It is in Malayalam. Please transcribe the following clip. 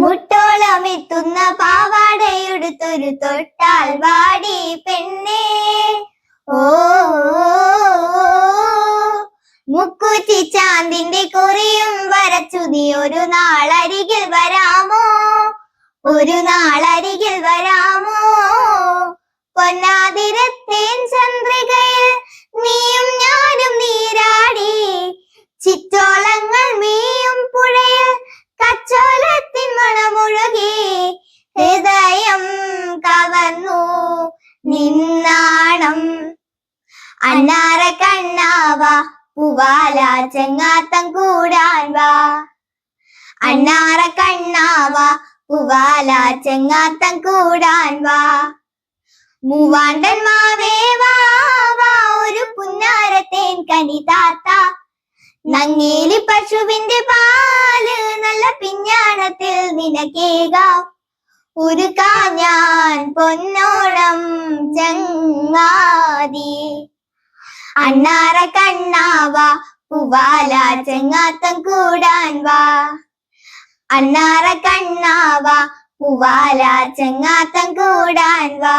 മുട്ടോളം പാവാടയെടുത്തൊരു തൊട്ടാൽ വാടി പെണ്ണേ. ഓ മുക്കുറ്റി ചാന്തിന്റെ കുറിയും വരച്ചു നീ ഒരു നാളരികിൽ വരാമോ? ഒരു നാളരികിൽ വരാമോ? പൊന്നാതിരത്തേൻ ചന്ദ്രികയിൽ നിന്നാണം അന്നാറ കണ്ണാവ പൂവാല ചെങ്ങാത്തം കൂടാൻ വാ. അന്നാറ കണ്ണാവ പൂവാല ചെങ്ങാത്തം കൂടാൻ വാ. മൂവാണ്ടൻ മാവേ വാ ഒരു പുന്നാരത്തേൻ കനി താത്ത. നങ്ങേലി പശുവിന്റെ പാൽ നല്ല പിഞ്ഞാണത്തിൽ നിനക്കേകാം ഒരു കാഞ്ഞാൻ പൊന്നോണം അണ്ണാറ കണ്ണാവ പൂവാല ചെങ്ങാത്തം കൂടാൻ വാ. അണ്ണാറ കണ്ണാവ പൂവാല ചെങ്ങാത്തം കൂടാൻ വാ.